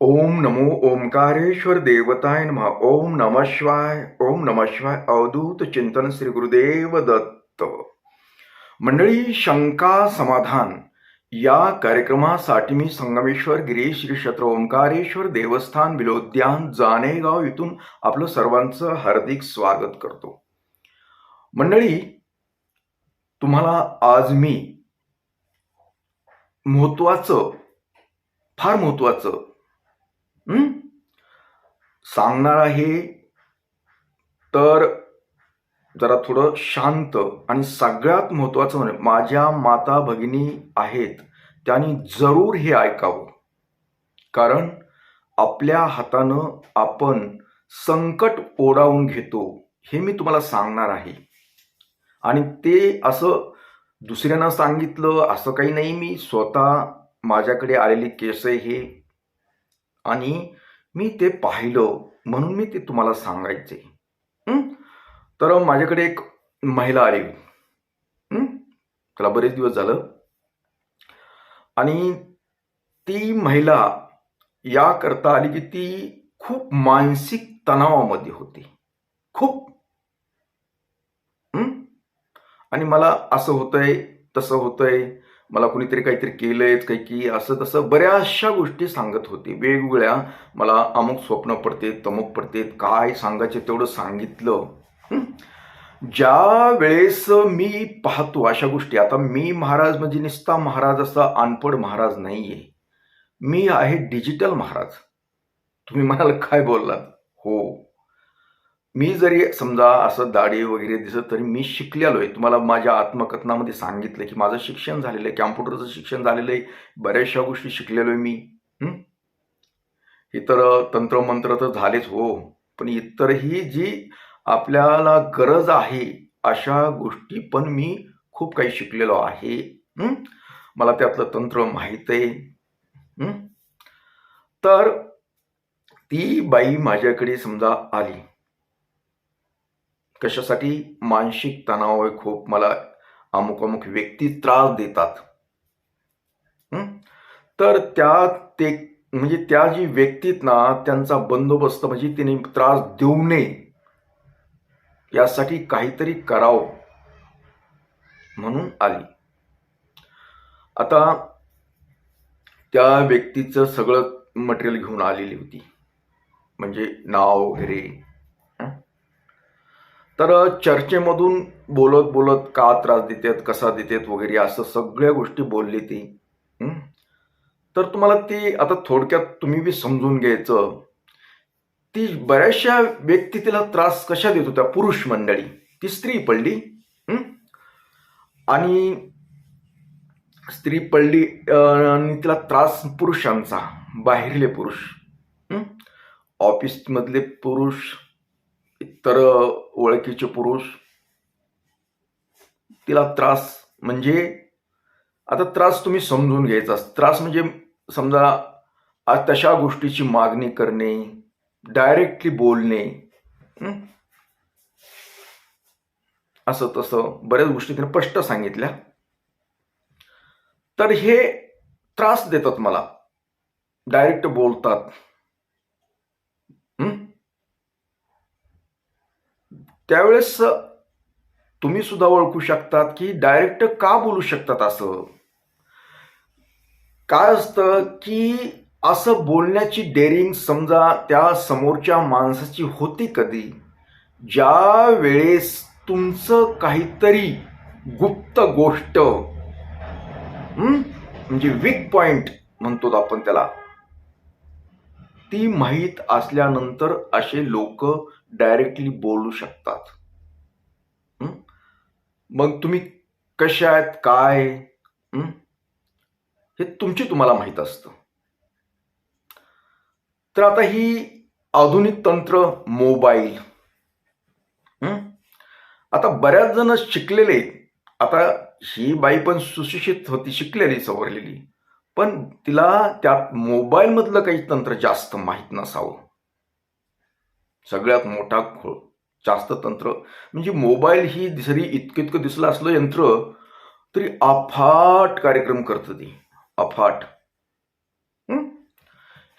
ओम नमो ओंकारेश्वर देवताय नमः. ओम नमः शिवाय ओम नमः शिवाय. अवधूत चिंतन श्री गुरुदेव दत्त. मंडळी शंका समाधान. या कार्यक्रमासाठी मी संगमेश्वर गिरीश श्री क्षेत्र ओंकारेश्वर देवस्थान विलोद्यान जानेगाव इथून आपलं सर्वांचं हार्दिक स्वागत करतो. मंडळी तुम्हाला आज मी महत्वाचं फार महत्वाचं सांगणार आहे तर जरा थोडं शांत आणि सगळ्यात महत्वाचं म्हणजे माझ्या माता भगिनी आहेत त्यांनी जरूर हे ऐकावं. कारण आपल्या हातानं आपण संकट ओढावून घेतो हे मी तुम्हाला सांगणार आहे. आणि ते असं दुसऱ्यांना सांगितलं असं काही नाही मी स्वतः माझ्याकडे आलेली केस आहे हे. आणि मी ते पाहिलं म्हणून मी ते तुम्हाला सांगायचे. तर माझ्याकडे एक महिला आली. त्याला बरेच दिवस झालं. आणि ती महिला या करता आली की ती खूप मानसिक तणावामध्ये होती. खूप. आणि मला असं होतंय तसं होतंय मला कुणीतरी काहीतरी केलंयच काही की असं तसं बऱ्याचशा गोष्टी सांगत होते. वेगवेगळ्या मला अमुक स्वप्न पडते तमुक पडते काय सांगायचे तेवढं सांगितलं. ज्या वेळेस मी पाहतो अशा गोष्टी आता मी महाराज म्हणजे निस्ता महाराज असा अनपड महाराज नाहीये. मी आहे डिजिटल महाराज. तुम्ही म्हणाल काय बोललात? हो. मी जरी समजा असं दाढी वगैरे दिसत तरी मी शिकलेलो आहे. तुम्हाला माझ्या आत्मकथनामध्ये सांगितलं की माझं शिक्षण झालेलं आहे कॅम्प्युटरचं शिक्षण झालेलं आहे बऱ्याचशा गोष्टी शिकलेलो आहे मी. इतर तंत्रमंत्र तर झालेच हो. पण इतरही जी आपल्याला गरज आहे अशा गोष्टी पण मी खूप काही शिकलेलो आहे. मला त्यातलं तंत्र माहीत आहे. तर ती बाई माझ्याकडे समजा आली. कशासाठी मानसिक तणाव आहे खूप मला अमुक अमुक व्यक्ती त्रास देतात. तर त्या ते म्हणजे त्या जी व्यक्तीत ना त्यांचा बंदोबस्त म्हणजे तिने त्रास देऊ नये. यासाठी काहीतरी करावं. म्हणून आली. आता त्या व्यक्तीचं सगळं मटेरियल घेऊन आलेली होती. म्हणजे नाव वगैरे तर चर्चेमधून बोलत बोलत का त्रास देतात कसा देतात वगैरे असं सगळ्या गोष्टी बोलली ती. तर तुम्हाला ती आता थोडक्यात तुम्ही बी समजून घ्यायचं. ती बऱ्याचशा व्यक्ती तिला त्रास कशा देत होत्या? पुरुष मंडळी. ती स्त्री पडली. आणि स्त्री पडली आणि तिला त्रास पुरुषांचा बाहेरले पुरुष. ऑफिसमधले पुरुष इतर ओळखीचे पुरुष तिला त्रास म्हणजे आता त्रास तुम्ही समजून घ्यायचा. त्रास म्हणजे समजा आज तशा गोष्टीची मागणी करणे डायरेक्टली बोलणे असं तसं बऱ्याच गोष्टी तिने स्पष्ट सांगितल्या. तर हे त्रास देतात मला. डायरेक्ट बोलतात. त्यावेळेस तुम्ही सुद्धा ओळखू शकतात की डायरेक्ट का बोलू शकतात असं? काय असतं की असं बोलण्याची डेअरिंग समजा त्या समोरच्या माणसाची होती कधी ज्या वेळेस तुमचं काहीतरी गुप्त गोष्ट म्हणजे वीक पॉइंट म्हणतो आपण त्याला. ती माहीत असल्यानंतर असे लोक डायरेक्टली बोलू शकतात. मग तुम्ही कशा आहेत? काय? हे? तुमची तुम्हाला माहीत असतं. तर आता ही आधुनिक तंत्र मोबाईल. आता बऱ्याच जण शिकलेले आता ही बाई पण सुशिक्षित होती शिकलेली सवरलेली. पण तिला त्यात मोबाईलमधलं काही तंत्र जास्त माहीत नसावं. सगळ्यात मोठा खो जास्त तंत्र म्हणजे मोबाईल ही जरी इतकं इतकं दिसलं असलं यंत्र तरी अफाट कार्यक्रम करतं ती. अफाट.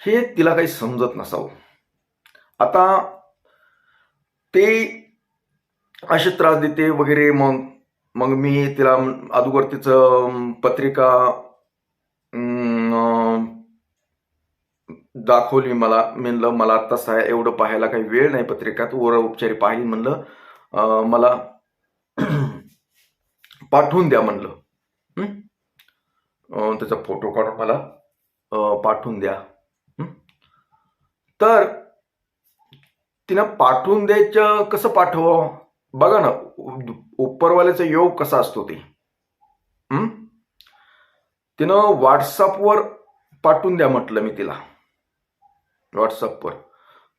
हे? तिला काही समजत नसावं. आता ते असे त्रास देते वगैरे मग मग मी तिला अगोदर तिचं पत्रिका दाखवली मला म्हणलं मला तसं आहे एवढं पाहायला काही वेळ नाही पत्रिकात वर उपचारी पाहिली म्हणलं मला पाठवून द्या म्हणलं. त्याचा फोटो काढून मला पाठवून द्या. तर तिनं पाठवून द्यायचं कसं पाठव बघा ना उपरवाल्याचा योग कसा असतो ते. तिनं व्हॉट्सअपवर पाठवून द्या म्हटलं मी तिला. व्हॉट्सअपवर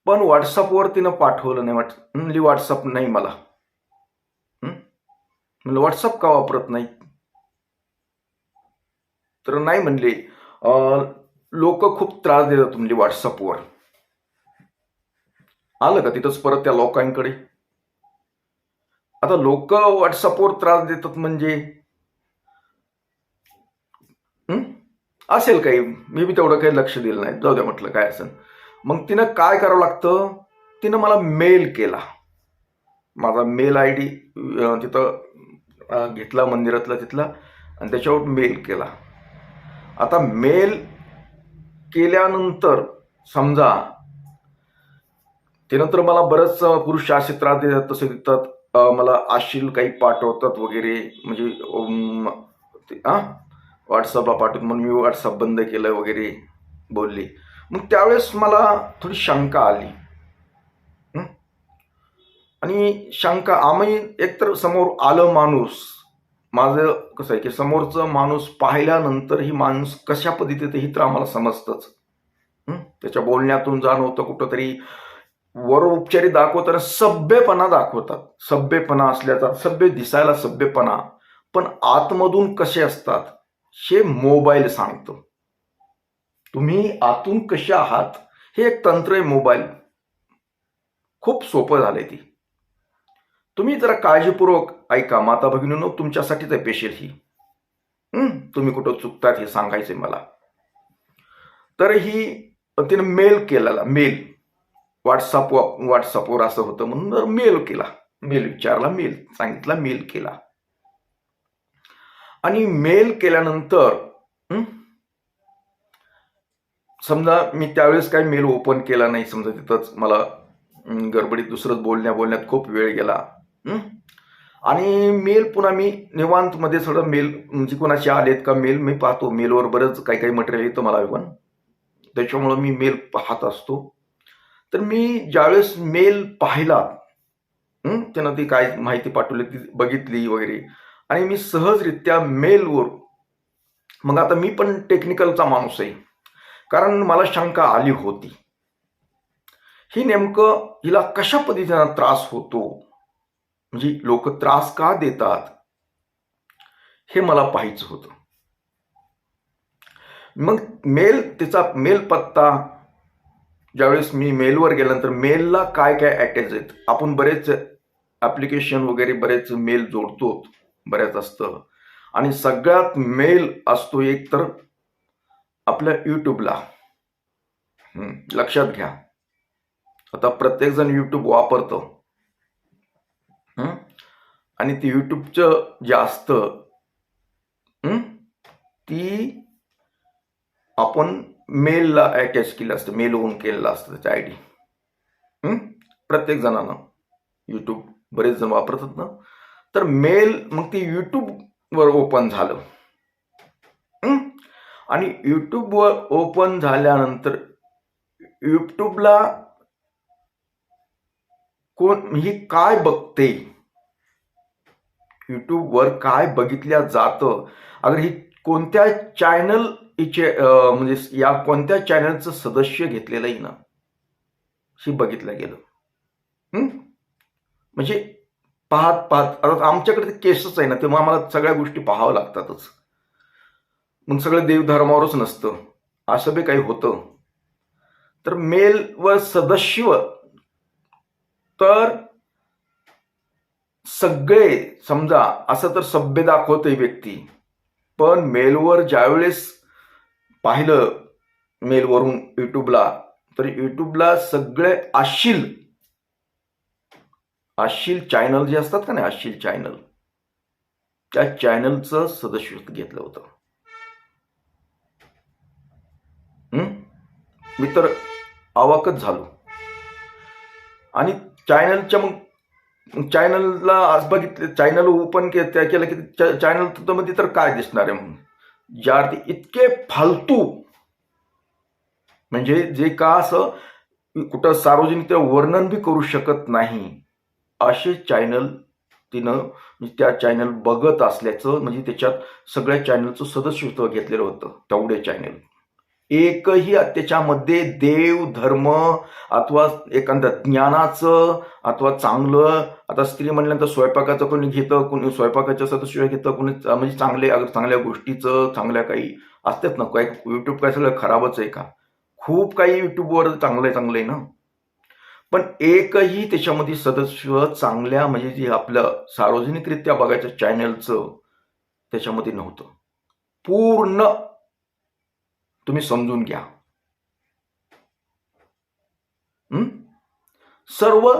पण व्हॉट्सअपवर तिनं पाठवलं नाही वाट म्हणली व्हॉट्सअप नाही मला. म्हणलं व्हॉट्सअप का वापरत नाही? तर नाही म्हणले. लोक खूप त्रास देतात म्हणजे व्हॉट्सअपवर आलं का तिथंच परत त्या लोकांकडे? आता लोक व्हॉट्सअपवर त्रास देतात म्हणजे हं? असेल काही. मी बी तेवढं काही लक्ष दिलं नाही. जाऊ द्या म्हटलं काय असेल. मग तिनं काय करावं लागतं? तिनं मला मेल केला. माझा मेल आय डी तिथं घेतला मंदिरातला तिथला आणि त्याच्यावर मेल केला. आता मेल केल्यानंतर समजा तिनं तर मला बरंच पुरुष असे त्रास देतात तसे देतात मला आशील काही पाठवतात वगैरे. म्हणजे हां हा व्हॉट्सअपला पाठवत म्हणून मी व्हॉट्सअप बंद केलं वगैरे बोलली. मग त्यावेळेस मला थोडी शंका आली. आणि शंका आम्ही एकतर समोर आलं माणूस. माझं कसं आहे की समोरचं माणूस पाहिल्यानंतर ही माणूस कशा पद्धतीत ही तर आम्हाला समजतंच. त्याच्या बोलण्यातून जाणवतं कुठंतरी. वर उपचारी दाखवताना सभ्यपणा दाखवतात. सभ्यपणा असल्याचा सभ्य दिसायला सभ्यपणा. पण आतमधून कसे असतात? हे मोबाईल सांगतो. तुम्ही आतून कसे आहात? हे एक तंत्र आहे मोबाईल. खूप सोपं झालंय ती. तुम्ही जरा काळजीपूर्वक ऐका माता भगिनीनो तुमच्यासाठीच आहे पेशल ही. तुम्ही कुठं चुकतात हे सांगायचंय मला. तर ही तिनं मेल केलेला मेल. व्हॉट्सअप व्हॉट्सअपवर असं होतं म्हणून जर मेल केला. मेल विचारला मेल सांगितला मेल केला. आणि मेल केल्यानंतर समजा मी त्यावेळेस काही मेल ओपन केला नाही समजा तिथंच मला गडबडीत दुसरंच बोलण्या बोलण्यात खूप वेळ गेला आणि मेल पुन्हा मी निवांतमध्ये सगळं मेल म्हणजे कोणाशी आलेत का मेल मी पाहतो. मेलवर बरंच काही काही मटेरियल येतं मला पण त्याच्यामुळं मी मेल पाहत असतो. तर मी ज्यावेळेस मेल पाहिला त्यांना त्यानं ती काय माहिती पाठवली ती बघितली वगैरे. आणि मी सहजरित्या मेलवर मग आता मी पण टेक्निकलचा माणूस आहे. कारण मला शंका आली होती. ही नेमकं हिला कशा पद्धतीनं त्रास होतो? म्हणजे लोक त्रास का देतात? हे मला पाहायचं होतं. मग मेल तिचा मेल पत्ता ज्यावेळेस मी मेलवर गेल्यानंतर मेलला काय काय अटॅच आहेत? आपण बरेच ॲप्लिकेशन वगैरे बरेच मेल जोडतो बऱ्याच असतं. आणि सगळ्यात मेल असतो एक तर आपल्या यूट्यूबला लक्षात घ्या. आता प्रत्येकजण यूट्यूब वापरतो. आणि ते यूट्यूबचं जे असतं ती आपण मेलला अटॅच केलं असतं मेल होऊन केलेलं असतं त्याच्या आय डी प्रत्येक जणांना यूट्यूब बरेच जण वापरतात ना. तर मेल मग ते यूट्यूबवर ओपन झालं. आणि यूट्यूबवर ओपन झाल्यानंतर यूट्यूबला कोण ही काय बघते? यूट्यूबवर काय बघितल्या जातं? अगर ही कोणत्या चॅनल हिचे म्हणजे या कोणत्या चॅनलचं सदस्य घेतलेलंही ना हे बघितलं गेलं. म्हणजे पाहत पाहत. अर्थात आमच्याकडे ते केसच आहे ना तेव्हा आम्हाला सगळ्या गोष्टी पाहाव्या लागतातच. मग सगळं देवधर्मावरच नसतं. असं बी काही होतं. तर मेल व सदस्य तर सगळे समजा असं तर सभ्य दाखवते व्यक्ती. पण मेलवर ज्यावेळेस पाहिलं मेलवरून यूट्यूबला तर यूट्यूबला सगळे आशील आशिल चॅनल जे असतात का नाही आशिल चॅनल त्या चॅनलचं सदस्यत्व घेतलं होतं. मी तर अवाकच झालो. आणि चॅनलच्या मग चॅनलला आज बघितलं चॅनल ओपन के त्या केलं की चॅनलमध्ये तर काय दिसणार आहे म्हणून? ज्या अर्थी इतके फालतू म्हणजे जे का असं कुठं सार्वजनिक ते वर्णन बी करू शकत नाही. असे चॅनल तिनं म्हणजे त्या चॅनल बघत असल्याचं म्हणजे त्याच्यात सगळ्या चॅनलचं सदस्यत्व घेतलेलं होतं तेवढे चॅनल एकही त्याच्यामध्ये देव धर्म अथवा एखाद्या ज्ञानाचं अथवा चांगलं आता स्त्री म्हणल्यानंतर स्वयंपाकाचं कोणी घेतं कोणी स्वयंपाकाच्या सदस्य घेतं कोणी म्हणजे चांगले चांगल्या गोष्टीचं चांगल्या काही असतात ना काय यूट्यूब काय सगळं खराबच आहे का? खूप काही यूट्यूबवर चांगलं आहे चांगलं आहे ना? पण एकही त्याच्यामध्ये सदस्य चांगल्या म्हणजे जे आपलं सार्वजनिकरित्या बघायचं चॅनलचं त्याच्यामध्ये नव्हतं. पूर्ण तुम्ही समजून घ्या. सर्व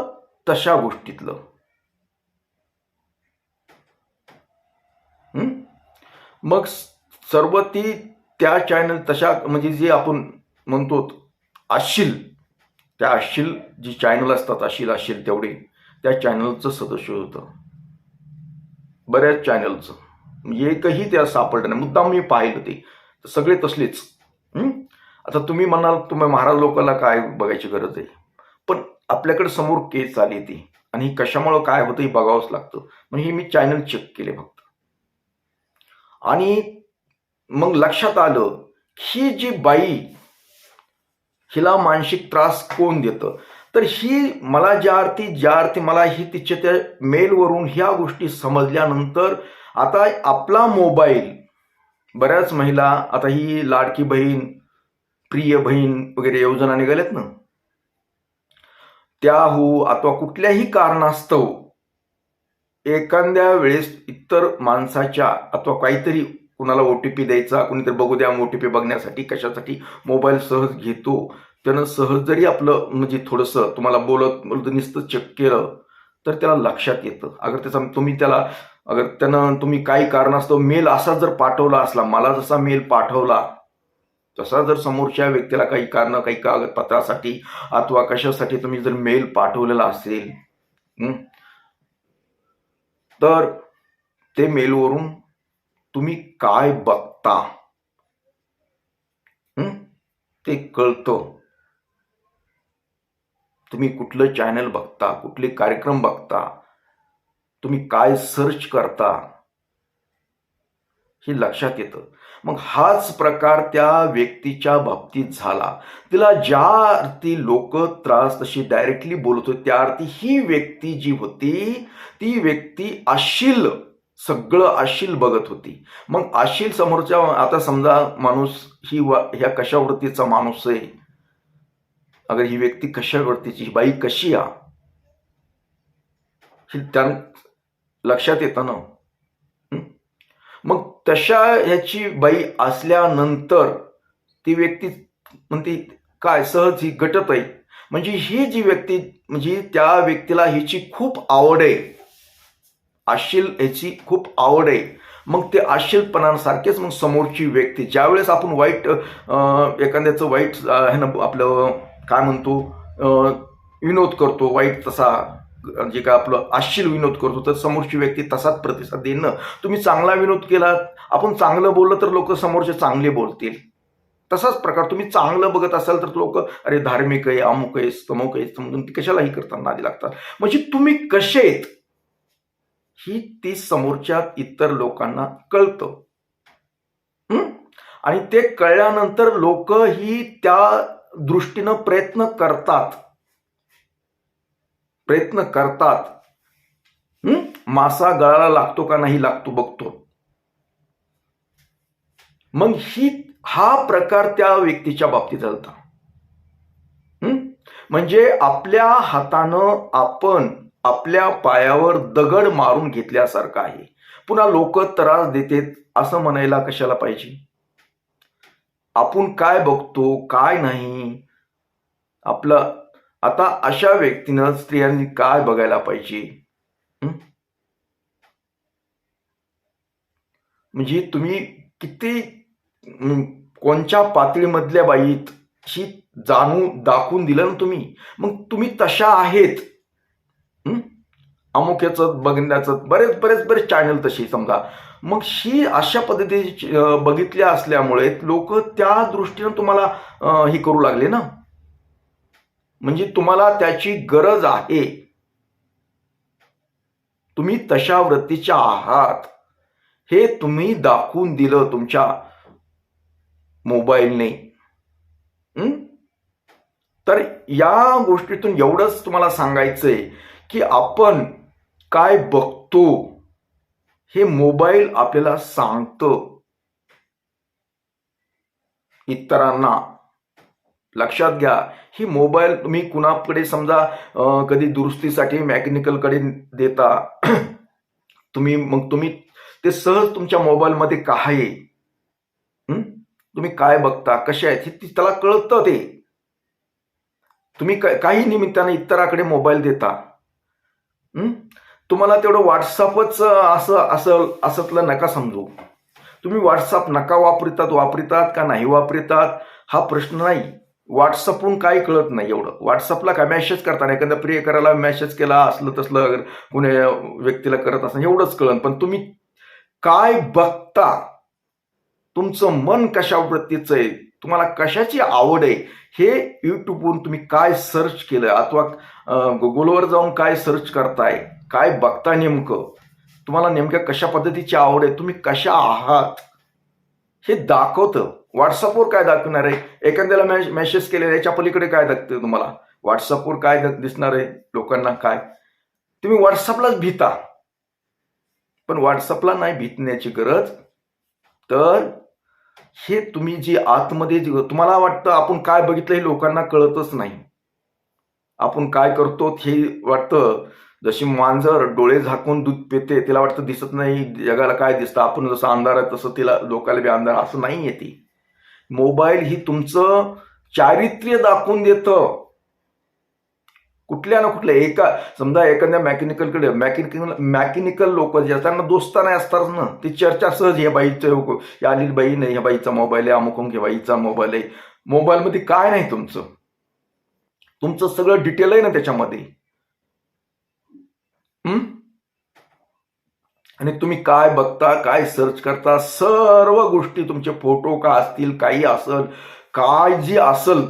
तशा गोष्टीतलं. मग सर्व ती त्या चॅनल तशा म्हणजे जे आपण म्हणतो अशील त्या आशिल जी चॅनल असतात अशील आशिल तेवढे त्या चॅनलचं सदस्य होतं. बऱ्याच चॅनलचं एकही त्या सापडलं नाही. मुद्दाम मी पाहिलं ते. सगळे तसलेच. आता तुम्ही म्हणाल तुम्ही महाराज लोकांना काय बघायची गरज आहे? पण आपल्याकडे समोर केस आली ती. आणि ही कशामुळं काय होतं हे बघावंच लागतं. मग हे मी चॅनल चेक केले फक्त. आणि मग लक्षात आलं ही जी बाई हिला मानसिक त्रास कोण देतं? तर ही मला ज्या अर्थी ज्या अर्थी मला ही तिच्या त्या मेलवरून ह्या गोष्टी समजल्यानंतर आता आपला मोबाईल बऱ्याच महिला आता ही लाडकी बहीण प्रिय बहीण वगैरे योजना निघाल्यात ना? त्या हो अथवा कुठल्याही कारणास्तव एखाद्या वेळेस इतर माणसाच्या अथवा काहीतरी कुणाला ओ टी पी द्यायचा कुणीतरी बघू द्या ओ टी पी बघण्यासाठी कशासाठी मोबाईल सहज घेतो. त्यानं सहज जरी आपलं म्हणजे थोडंसं तुम्हाला बोलत बोलत नुसतं चेक केलं तर त्याला लक्षात येतं. अगर त्याचा तुम्ही त्याला अगर त्यानं तुम्ही काही कारणास्तव मेल असा जर पाठवला असला मला जसा मेल पाठवला तसा जर समोरच्या व्यक्तीला काही कारण काही कागदपत्रासाठी अथवा कशासाठी तुम्ही जर मेल पाठवलेला असेल तर ते मेलवरून तुम्ही काय बघता? ते कळतं. तुम्ही कुठलं चॅनल बघता? कुठले कार्यक्रम बघता? तुम्ही काय सर्च करता? हे लक्षात येतं. मग हाच प्रकार त्या व्यक्तीच्या बाबतीत झाला. तिला ज्या अर्थी लोक त्रास तशी डायरेक्टली बोलत होते त्या अर्थी ही व्यक्ती जी होती ती व्यक्ती अशील सगळं आशील बघत होती. मग आशील समोरच्या आता समजा माणूस ही वा ह्या कशावृत्तीचा माणूस आहे? अगर ही व्यक्ती कशावृत्तीची ही बाई कशी आ? ही त्या लक्षात येतं ना? मग तशा ह्याची बाई असल्यानंतर ती व्यक्ती म्हणते काय सहज ही घटत आहे? म्हणजे ही जी व्यक्ती म्हणजे त्या व्यक्तीला हिची खूप आवड आहे. आशिल ह्याची खूप आवड आहे. मग ते आशिलपणासारखेच मग समोरची व्यक्ती ज्यावेळेस आपण वाईट एखाद्याचं वाईट ह्यानं आपलं काय म्हणतो विनोद करतो वाईट तसा जे काय आपलं आशिल विनोद करतो तर समोरची व्यक्ती तसाच प्रतिसाद देणं. तुम्ही चांगला विनोद केला आपण चांगलं बोललं तर लोक समोरचे चांगले बोलतील. तसाच प्रकार तुम्ही चांगलं बघत असाल तर लोक अरे धार्मिक आहे अमुक आहे स्तमुक आहे समजून ती कशालाही करताना आधी लागतात. म्हणजे तुम्ही कसे आहेत? ही ती समोरच्या इतर लोकांना कळतं. आणि ते कळल्यानंतर लोक ही त्या दृष्टीनं प्रयत्न करतात. प्रयत्न करतात. हं? मासा गळाला लागतो का नाही लागतो बघतो. मग ही हा प्रकार त्या व्यक्तीच्या बाबतीत झालता. म्हणजे आपल्या हातानं आपण आपल्या पायावर दगड मारून घेतल्यासारखं आहे. पुन्हा लोक त्रास देतेत असं म्हणायला कशाला पाहिजे? आपण काय बघतो काय नाही? आपलं आता अशा व्यक्तीनं स्त्रियांनी काय बघायला पाहिजे? म्हणजे तुम्ही किती कोणच्या पातळीमधल्या बाईत शी जाणून दाखवून दिलं ना तुम्ही? मग तुम्ही तशा आहेत. अमुक्याचं बघण्याचं बरेच बरेच बरेच चॅनल तशी समजा. मग ही अशा पद्धतीची बघितल्या असल्यामुळे लोक त्या दृष्टीनं तुम्हाला हे करू लागले ना? म्हणजे तुम्हाला त्याची गरज आहे. तुम्ही तशा वृत्तीच्या आहात. हे तुम्ही दाखवून दिलं तुमच्या मोबाईलने. तर या गोष्टीतून एवढंच तुम्हाला सांगायचंय की आपण काय बघतो हे मोबाईल आपल्याला सांगतं. इतरांना. लक्षात घ्या ही मोबाईल तुम्ही कुणाकडे समजा कधी दुरुस्तीसाठी मेकॅनिकलकडे देता तुम्ही मग तुम्ही ते सहज तुमच्या मोबाईलमध्ये काय आहे? तुम्ही काय बघता? कसे आहेत? हे त्याला कळतं ते. तुम्ही काही निमित्ताने इतराकडे मोबाईल देता. तुम्हाला तेवढं व्हॉट्सअपच असं असं असतलं नका समजू. तुम्ही व्हॉट्सअप नका वापरतात वापरतात का नाही वापरतात हा प्रश्न नाही. व्हॉट्सअपहून काही कळत नाही एवढं. व्हॉट्सअपला काय मेसेज करताना एखाद्या प्रिय करायला मेसेज केला असलं तसलं कुण्या कुणी व्यक्तीला करत असं एवढंच कळन. पण तुम्ही काय बघता? तुमचं मन कशा वृत्तीचं आहे? तुम्हाला कशाची आवड आहे? हे यूट्यूबवरून तुम्ही काय सर्च केलं? अथवा गुगलवर जाऊन काय सर्च करताय? काय बघता नेमकं? तुम्हाला नेमक्या कशा पद्धतीची आवड आहे? तुम्ही कशा आहात? हे दाखवतं. व्हॉट्सअपवर काय दाखवणार आहे? एखाद्याला मेसेज केलेला याच्या पलीकडे काय दाखतं तुम्हाला? व्हॉट्सअपवर काय दिसणार आहे? लोकांना काय? तुम्ही व्हॉट्सअपलाच भीता. पण व्हॉट्सअपला नाही भीतण्याची गरज. तर हे तुम्ही जी आतमध्ये जी तुम्हाला वाटतं आपण काय बघितलं हे लोकांना कळतच नाही. आपण काय करतो हे वाटतं. जशी मांजर डोळे झाकून दूध पिते तिला वाटतं दिसत नाही जगाला काय दिसतं? आपण जसं अंधार आहे तसं तिला लोकाला बी अंधार. असं नाही आहे ती. मोबाईल ही तुमचं चारित्र्य दाखवून देतं. कुठल्या ना कुठल्या एका समजा एखाद्या मॅकॅनिकलकडे मॅकॅनिकल मेकॅनिकल लोक जे असतात त्यांना दोस्ता नाही असतात ना ती चर्चा सहज या बाईचं या अनिल बाई नाही ह्या बाईचा मोबाईल आहे अमुक हे बाईचा मोबाईल आहे. मोबाईलमध्ये काय नाही तुमचं. तुमचं सगळं डिटेल आहे ना त्याच्यामध्ये. आणि तुम्ही काय बघता काय सर्च करता सर्व गोष्टी तुमचे फोटो का असतील काही असल काय जी असल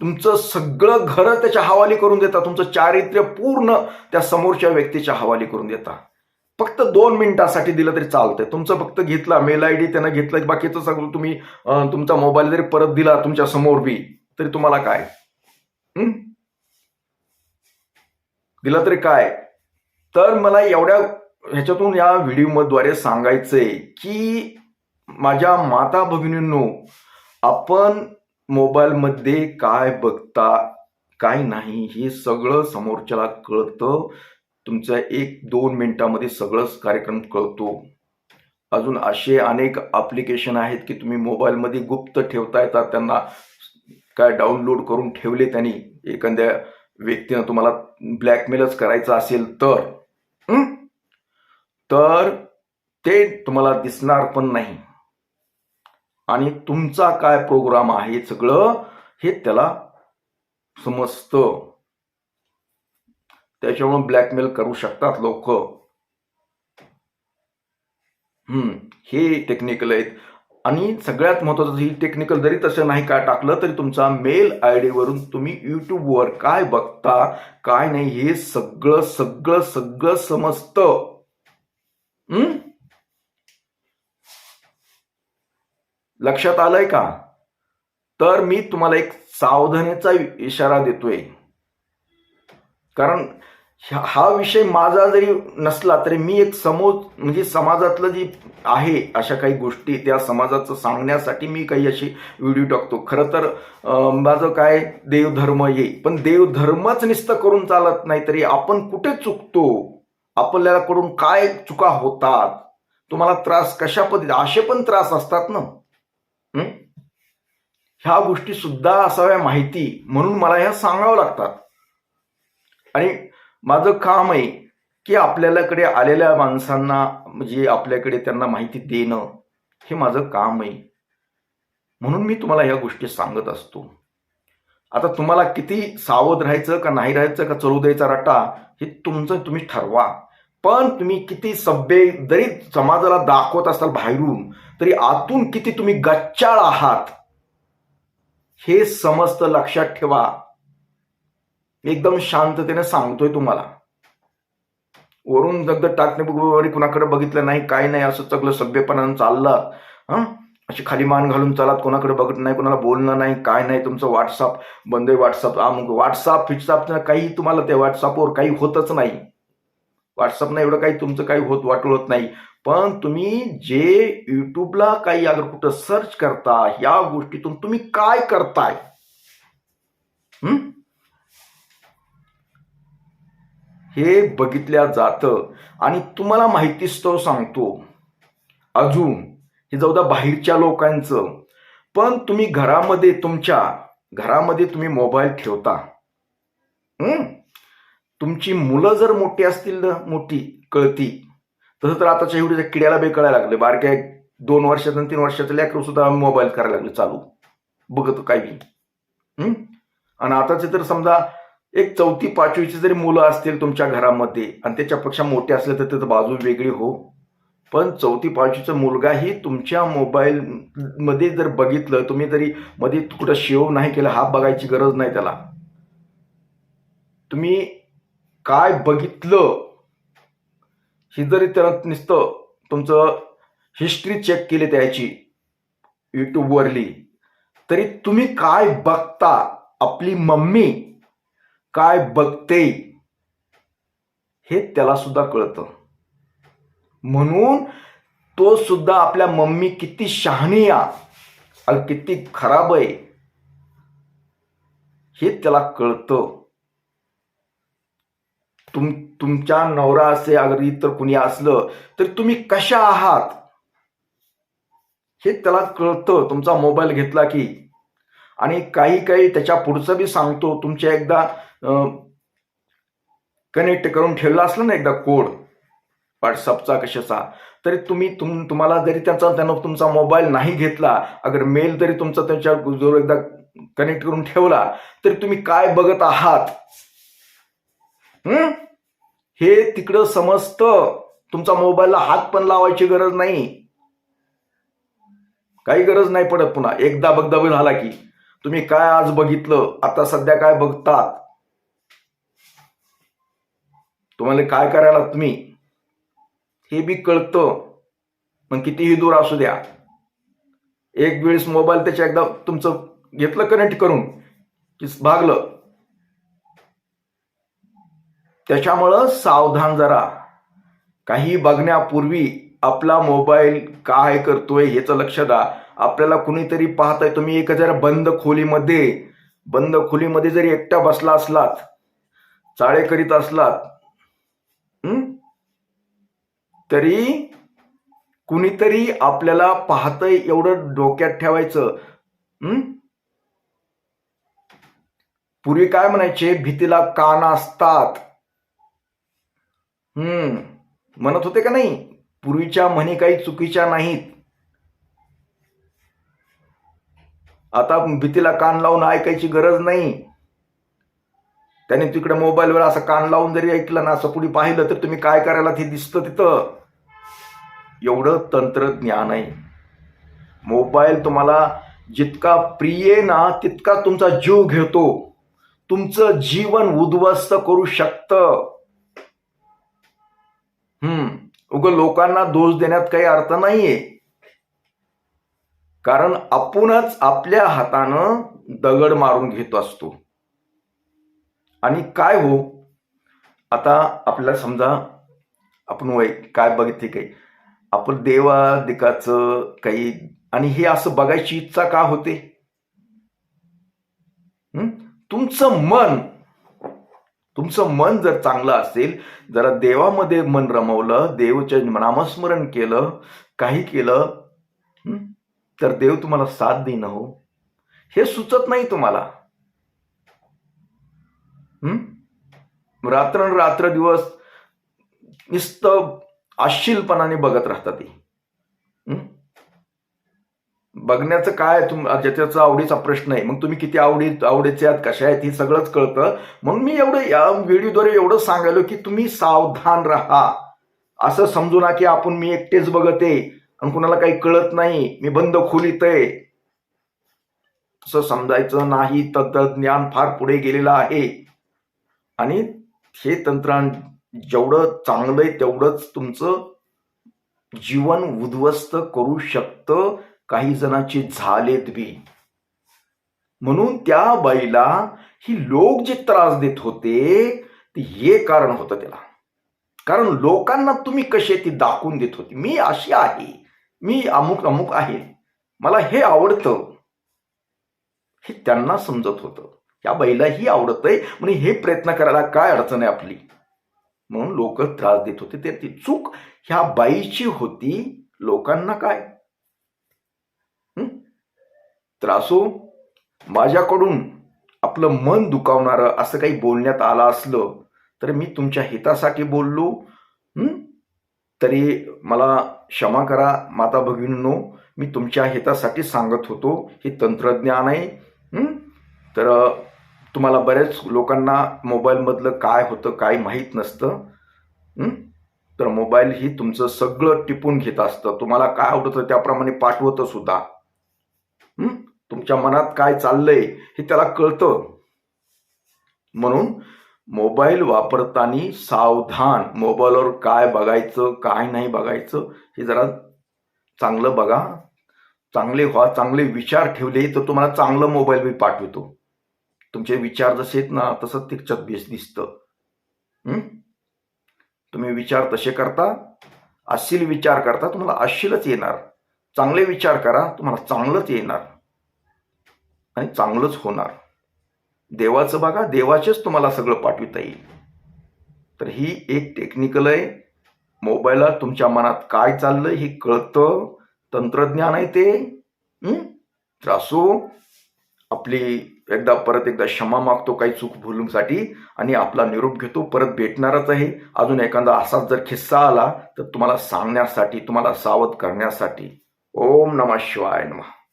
तुमचं सगळं घर त्याच्या हवाली करून देता तुमचं चारित्र्य पूर्ण त्या समोरच्या व्यक्तीच्या हवाली करून देता. फक्त दोन मिनिटासाठी दिलं तरी चालतंय. तुमचं फक्त घेतला मेल आय डी त्यानं घेतलं बाकीचं सगळं तुम्ही तुमचा मोबाईल जरी परत दिला तुमच्यासमोर बी तरी तुम्हाला काय? हम्म दिला तरी काय? तर मला एवढ्या ह्याच्यातून या व्हिडिओद्वारे सांगायचंय की माझ्या माता भगिनींनो आपण मोबाईलमध्ये काय बघता काय नाही हे सगळं समोरच्याला कळतं. तुमच्या एक दोन मिनिटामध्ये सगळंच कार्यक्रम कळतो. अजून असे अनेक ॲप्लिकेशन आहेत की तुम्ही मोबाईलमध्ये गुप्त ठेवता येतात त्यांना काय डाउनलोड करून ठेवले त्यांनी. एखाद्या व्यक्तीनं तुम्हाला ब्लॅकमेलच करायचं असेल तर हं? तर ते तुम्हाला दिसणार पण नाही. आणि तुमचा काय प्रोग्राम आहे सगळं हे त्याला समजतं. त्याच्यामुळे ब्लॅकमेल करू शकतात लोक. हम्म हे टेक्निकल आहेत. आणि सगळ्यात महत्वाचं ही टेक्निकल जरी तसं नाही काय टाकलं तरी तुमचा मेल आय वरून तुम्ही यूट्यूबवर काय बघता काय नाही हे सगळं सगळं सगळं समजतं. लक्षात आलंय का? तर मी तुम्हाला एक सावधानीचा इशारा देतोय. कारण हा विषय माझा जरी नसला तरी मी एक समोर म्हणजे समाजातलं जी आहे अशा काही गोष्टी त्या समाजाचं सांगण्यासाठी मी काही अशी व्हिडिओ टाकतो. खरं तर माझं काय देवधर्म ये पण देवधर्मच निस्त करून चालत नाही तरी आपण कुठे चुकतो? आपल्याकडून काय चुका होतात? तुम्हाला त्रास कशा पद्धती असे पण त्रास असतात ना? ह्या गोष्टी सुद्धा असाव्या माहिती म्हणून मला ह्या सांगावं लागतात. आणि माझं काम आहे की आपल्याकडे आलेल्या माणसांना म्हणजे आपल्याकडे त्यांना माहिती देणं हे माझं काम आहे. म्हणून मी तुम्हाला ह्या गोष्टी सांगत असतो. आता तुम्हाला किती सावध राहायचं का नाही राहायचं का चलू द्यायचा रट्टा हे तुमचं तुम्ही ठरवा. पण तुम्ही किती सभ्य जरी समाजाला दाखवत असाल बाहेरून तरी आतून किती तुम्ही गच्चाळ आहात हे समजतं लक्षात ठेवा. एकदम शांततेने सांगतोय तुम्हाला. वरून दगद टाकणे वगैरे कुणाकडे बघितलं नाही काय नाही असं सगळं सभ्यपणानं चाललं. हं? अशी खाली मान घालून चालत कोणाकडे बघत नाही कोणाला बोलणं नाही काय नाही तुमचं व्हॉट्सअप बंद आहे व्हॉट्सअप अमुक व्हॉट्सअप फिट्सअप काही तुम्हाला त्या व्हॉट्सअपवर काही होतच नाही. व्हॉट्सअपनं एवढं काही तुमचं काही होत वाटलं होत नाही. पण तुम्ही जे युट्यूबला काही अगर कुठं सर्च करता या गोष्टीतून तुम्ही काय करताय? हम्म हे बघितल्या जातं. आणि तुम्हाला माहितीस्तव सांगतो. अजून हे जाऊ द्या बाहेरच्या लोकांचं. पण तुम्ही घरामध्ये तुमच्या घरामध्ये तुम्ही मोबाईल ठेवता. तुमची मुलं जर मोठी असतील ना मोठी कळती. तसं तर आताच्या एवढ्या किड्याला बे कळायला लागले. बारक्या दोन वर्षातून तीन वर्षाचं लेकरं सुद्धा मोबाईल करायला लागले चालू. बघत काही आणि आताचे तर समजा एक चौथी पाचवीची जरी मुलं असतील तुमच्या घरामध्ये आणि त्याच्यापेक्षा मोठे असले तर त्याचं बाजू वेगळी हो. पण चौथी पाचवीचा मुलगाही तुमच्या मोबाईलमध्ये जर बघितलं तुम्ही जरी मध्ये कुठं शेव नाही केला हा बघायची गरज नाही त्याला. तुम्ही काय बघितलं? हे जरी त्याला नुसतं तुमचं हिस्ट्री चेक केली त्याची युट्यूबवरली तरी तुम्ही काय बघता? आपली मम्मी काय बघते हे त्याला सुद्धा कळतं. म्हणून तो सुद्धा आपल्या मम्मी किती शहाणी आणि किती खराब आहे हे त्याला कळतं. तुम तुमच्या नवरा असे अगर इतर कुणी असलं तर तुम्ही कशा आहात? हे त्याला कळतं. तुमचा मोबाईल घेतला की. आणि काही काही त्याच्या पुढचं बी सांगतो. तुमच्या एकदा कनेक्ट करून ठेवला असलं ना एकदा कोड व्हॉट्सअपचा कशाचा तरी तुम्ही तुम तुम्हाला जरी त्याचा त्यानं तुमचा मोबाईल नाही घेतला अगर मेल जरी तुमचा त्याच्या जो एकदा कनेक्ट करून ठेवला तरी तुम्ही काय बघत आहात? हे? तिकडं समजतं तुमचा मोबाईलला हात पण लावायची गरज नाही. काही गरज नाही पडत पुन्हा. एकदा बघदा झाला की. तुम्ही काय आज बघितलं? आता सध्या काय बघतात? तुम्हाला काय करायला तुम्ही? हे बी कळतं. मग कितीही दूर असू द्या. एक वेळेस मोबाईल त्याच्या एकदा तुमचं घेतलं कनेक्ट करून की भागलं. त्याच्यामुळं सावधान जरा. काही बघण्यापूर्वी आपला मोबाईल काय करतोय ह्याचं लक्ष द्या. आपल्याला कुणीतरी पाहताय तुम्ही एक जर बंद खोलीमध्ये बंद खोलीमध्ये जरी एकटा बसला असलात चाळे करीत असलात तरी कुणीतरी आपल्याला पाहतंय एवढं डोक्यात ठेवायचं. पूर्वी काय म्हणायचे? भीतीला कान असतात हम्म म्हणत होते का नाही? पूर्वीच्या म्हणी काही चुकीच्या नाहीत. आता भीतीला कान लावून ऐकायची गरज नाही. त्याने तिकडे मोबाईलवर असं कान लावून जरी ऐकलं ना असं पुढे पाहिलं तर तुम्ही काय करायला ते दिसतं तिथं? एवढं तंत्रज्ञान आहे. मोबाईल तुम्हाला जितका प्रिय ना तितका तुमचा जीव घेतो. तुमचं जीवन उद्ध्वस्त करू शकतं. हम्म. उग लोकांना दोष देण्यात काही अर्थ नाहीये. कारण आपणच आपल्या हातानं दगड मारून घेत असतो. आणि काय हो? आता आपल्याला समजा आपण वय काय बघितले काही? आपण देवादिकाचं काही आणि हे असं बघायची इच्छा का होते? तुमचं मन तुमचं मन जर चांगलं असेल जरा देवामध्ये मन रमवलं देवचं नामस्मरण केलं काही केलं तर देव तुम्हाला साथ देईन हो. हे सुचत नाही तुम्हाला. रात्र रात्र दिवस नुसतं आशिलपणाने बघत राहतात ते. बघण्याचं काय तुम ज्याच्याचा आवडीचा प्रश्न आहे. मग तुम्ही किती आवडी आवडीचे आहात कशा आहेत हे सगळंच कळतं. मग मी एवढं या व्हिडिओद्वारे एवढं सांगायलो की तुम्ही सावधान राहा. असं समजू ना की आपण मी एकटेच बघते आणि कुणाला काही कळत नाही. मी बंद खोलीत आहे असं समजायचं नाही तंत्रज्ञान फार पुढे गेलेलं आहे. आणि हे तंत्रज्ञान जेवढं चांगलं आहे तेवढंच तुमचं जीवन उद्ध्वस्त करू शकतं काही जणांचे झालेत बी. म्हणून त्या बाईला ही लोक जे त्रास देत होते ते हे कारण होतं त्याला. कारण लोकांना तुम्ही कसे ती दाखवून देत होती? मी अशी आहे. मी अमुक अमुक आहे. मला हे आवडतं. हे त्यांना समजत होतं. या बाईलाही आवडत आहे म्हणून हे प्रयत्न करायला काय अडचण आहे आपली? म्हणून लोक त्रास देत होते. तर ती चूक ह्या बाईची होती. लोकांना काय? त्रासो माझ्याकडून आपलं मन दुखावणारं असं काही बोलण्यात आलं असलं तर मी तुमच्या हितासाठी बोललो. तरी मला क्षमा करा माता भगिनीनो. मी तुमच्या हितासाठी सांगत होतो. हे तंत्रज्ञान आहे. तर तुम्हाला बऱ्याच लोकांना मोबाईलमधलं काय होतं काय माहीत नसतं. तर मोबाईल ही तुमचं सगळं टिपून घेत असतं. तुम्हाला काय आवडतं त्याप्रमाणे पाठवतं सुद्धा. तुमच्या मनात काय चाललंय हे त्याला कळतं. म्हणून मोबाईल वापरताना सावधान मोबाईलवर काय बघायचं काय नाही बघायचं हे जरा चांगलं बघा. चांगले व्हा चांगले विचार ठेवले तर तुम्हाला चांगलं मोबाईल मी पाठवतो. तुमचे विचार जसे आहेत ना तसं तिच्यात बेस दिसतं. तुम्ही विचार तसे करता अशील विचार करता तुम्हाला अशीलच येणार. चांगले विचार करा तुम्हाला चांगलंच येणार. आणि चांगलंच होणार. देवाचं बघा देवाचेच तुम्हाला सगळं पाठविता येईल. तर ही एक टेक्निकल आहे. मोबाईलात तुमच्या मनात काय चाललंय हे कळतं. तंत्रज्ञान आहे ते. त्रासू आपली एकदा परत एकदा क्षमा मागतो काही चूक भुलूसाठी आणि आपला निरोप घेतो परत भेटणारच आहे. अजून एखादा असाच जर किस्सा आला तर तुम्हाला सांगण्यासाठी तुम्हाला सावध करण्यासाठी. ओम नमः शिवाय नमः.